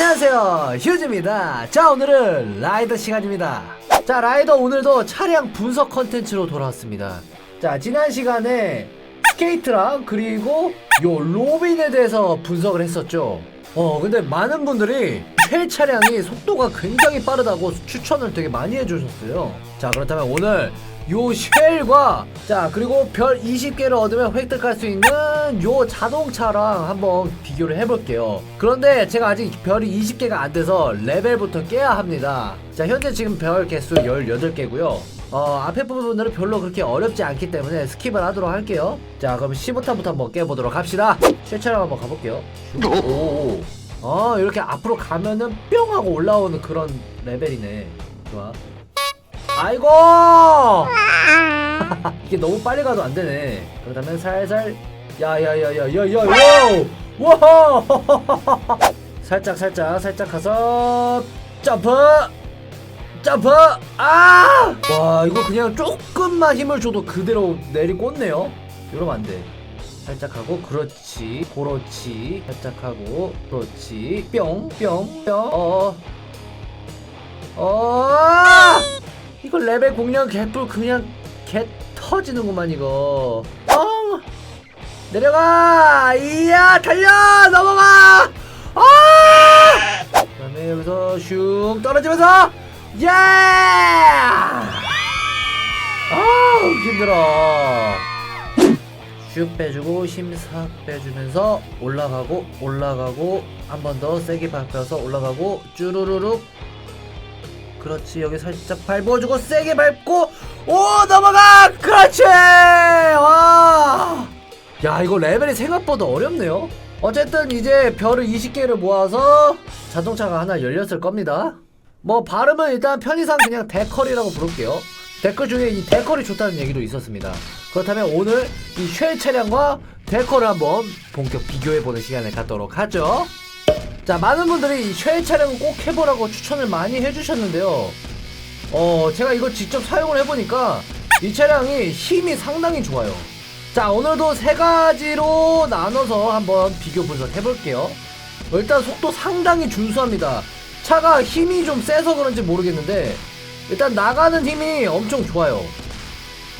안녕하세요. 휴즈입니다. 자 오늘은 라이더 시간입니다. 자 라이더 오늘도 차량 분석 컨텐츠로 돌아왔습니다. 자 지난 시간에 스케이트랑 그리고 요 로빈에 대해서 분석을 했었죠. 어 근데 많은 분들이 쉘 차량이 속도가 굉장히 빠르다고 추천을 되게 많이 해주셨어요. 자 그렇다면 오늘 요 쉘과 자 그리고 별 20개를 얻으면 획득할 수 있는 요 자동차랑 한번 비교를 해볼게요. 그런데 제가 아직 별이 20개가 안 돼서 레벨부터 깨야 합니다. 자 현재 지금 별 개수 18개고요. 어 앞에 부분들은 별로 그렇게 어렵지 않기 때문에 스킵을 하도록 할게요. 자 그럼 15탄부터 한번 깨보도록 합시다. 쉘차량 한번 가볼게요. 오오. 어 이렇게 앞으로 가면은 뿅 하고 올라오는 그런 레벨이네. 좋아 아이고! 이게 너무 빨리 가도 안 되네. 그렇다면 살살 야야야야야야야 와 살짝 살짝 살짝 가서 점프! 점프! 아 와 이거 그냥 조금만 힘을 줘도 그대로 내리 꽂네요. 이러면 안 돼. 살짝 하고 그렇지 그렇지. 살짝 하고 그렇지. 뿅 뿅 뿅 어. 어 이거 레벨 공략 개뿔 그냥 개 터지는구만 이거. 어? 내려가! 이야 달려! 넘어가! 아! 그다음에 여기서 슝 떨어지면서 예! 아우 힘들어. 슉 빼주고 심삭 빼주면서 올라가고 올라가고 한 번 더 세게 밟혀서 올라가고 쭈루루룩 그렇지. 여기 살짝 밟아주고 세게 밟고 오 넘어가! 그렇지! 와야 이거 레벨이 생각보다 어렵네요. 어쨌든 이제 별을 20개를 모아서 자동차가 하나 열렸을 겁니다. 뭐 발음은 일단 편의상 그냥 데컬이라고 부를게요. 데컬 중에 이 데컬이 좋다는 얘기도 있었습니다. 그렇다면 오늘 이 쉘 차량과 데컬을 한번 본격 비교해보는 시간을 갖도록 하죠 자 많은 분들이 쉘 차량을 꼭 해보라고 추천을 많이 해주셨는데요. 어 제가 이거 직접 사용을 해보니까 이 차량이 힘이 상당히 좋아요. 자 오늘도 세 가지로 나눠서 한번 비교 분석 해 볼게요. 일단 속도 상당히 준수합니다. 차가 힘이 좀 세서 그런지 모르겠는데 일단 나가는 힘이 엄청 좋아요.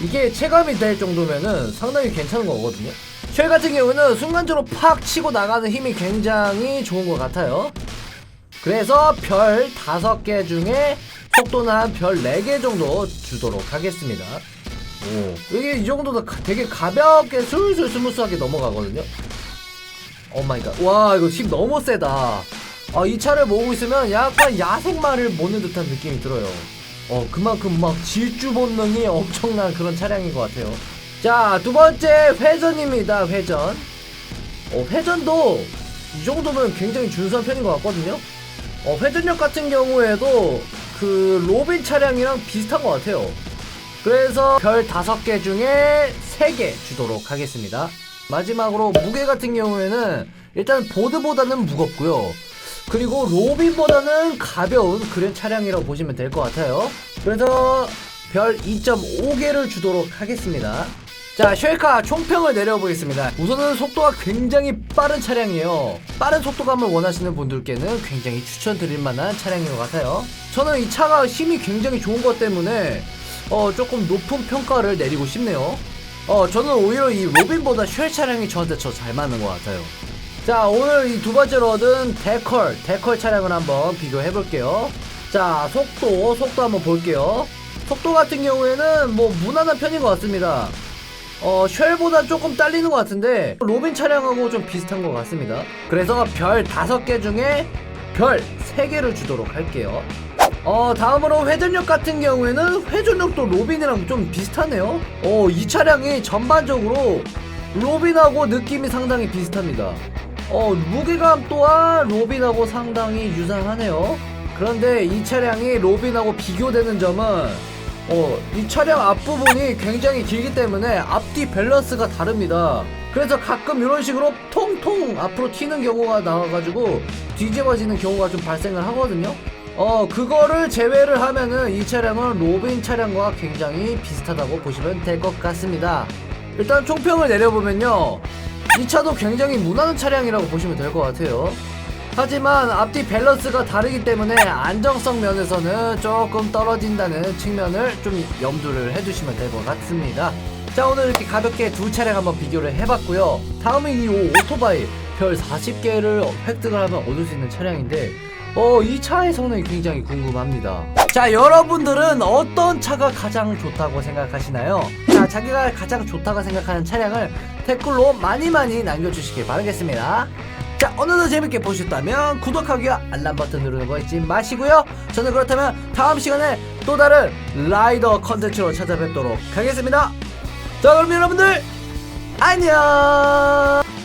이게 체감이 될 정도면은 상당히 괜찮은 거거든요. 쉘 같은 경우는 순간적으로 팍 치고 나가는 힘이 굉장히 좋은 것 같아요. 그래서 별 5개 중에 속도는 한별 4개 정도 주도록 하겠습니다. 오, 이게 이 정도도 가- 되게 가볍게 술술 스무스하게 넘어가거든요. 오 마이 갓. 와, 이거 힘 너무 세다. 아, 이 차를 모으고 있으면 약간 야생마를 모는 듯한 느낌이 들어요. 어, 그만큼 막 질주 본능이 엄청난 그런 차량인 것 같아요. 자, 두 번째 회전입니다, 회전. 어, 회전도 이 정도면 굉장히 준수한 편인 것 같거든요. 어, 회전력 같은 경우에도 그 로빈 차량이랑 비슷한 것 같아요. 그래서 별 다섯 개 중에 세개 주도록 하겠습니다. 마지막으로 무게 같은 경우에는 일단 보드보다는 무겁고요. 그리고 로빈보다는 가벼운 그런 차량이라고 보시면 될 것 같아요. 그래서 별 2.5개를 주도록 하겠습니다. 자, 쉘카 총평을 내려보겠습니다. 우선은 속도가 굉장히 빠른 차량이에요. 빠른 속도감을 원하시는 분들께는 굉장히 추천드릴 만한 차량인 것 같아요. 저는 이 차가 힘이 굉장히 좋은 것 때문에 어, 조금 높은 평가를 내리고 싶네요. 어, 저는 오히려 이 로빈보다 쉘 차량이 저한테 더 잘 맞는 것 같아요. 자 오늘 이 두 번째로 얻은 데컬 데컬 차량을 한번 비교해 볼게요 자 속도 속도 한번 볼게요 속도 같은 경우에는 뭐 무난한 편인 것 같습니다 어 쉘보다 조금 딸리는 것 같은데 로빈 차량하고 좀 비슷한 것 같습니다. 그래서 별 다섯 개 중에 별세 개를 주도록 할게요. 어 다음으로 회전력 같은 경우에는 회전력도 로빈이랑 좀 비슷하네요. 어이 차량이 전반적으로 로빈하고 느낌이 상당히 비슷합니다. 어, 무게감 또한 로빈하고 상당히 유사하네요. 그런데 이 차량이 로빈하고 비교되는 점은 어, 이 차량 앞부분이 굉장히 길기 때문에 앞뒤 밸런스가 다릅니다. 그래서 가끔 이런 식으로 통통 앞으로 튀는 경우가 나와가지고 뒤집어지는 경우가 좀 발생을 하거든요. 어, 그거를 제외를 하면은 이 차량은 로빈 차량과 굉장히 비슷하다고 보시면 될 것 같습니다. 일단 총평을 내려보면요. 이 차도 굉장히 무난한 차량이라고 보시면 될 것 같아요. 하지만 앞뒤 밸런스가 다르기 때문에 안정성 면에서는 조금 떨어진다는 측면을 좀 염두를 해두시면 될 것 같습니다. 자 오늘 이렇게 가볍게 두 차량 한번 비교를 해봤고요. 다음은 이 오- 오토바이 별 40개를 획득을 하면 얻을 수 있는 차량인데 어, 이 차의 성능이 굉장히 궁금합니다. 자, 여러분들은 어떤 차가 가장 좋다고 생각하시나요? 자, 자기가 가장 좋다고 생각하는 차량을 댓글로 많이 많이 남겨주시길 바라겠습니다. 자, 오늘도 재밌게 보셨다면 구독하기와 알람 버튼 누르는 거 잊지 마시고요. 저는 그렇다면 다음 시간에 또 다른 라이더 컨텐츠로 찾아뵙도록 하겠습니다. 자, 그럼 여러분들 안녕!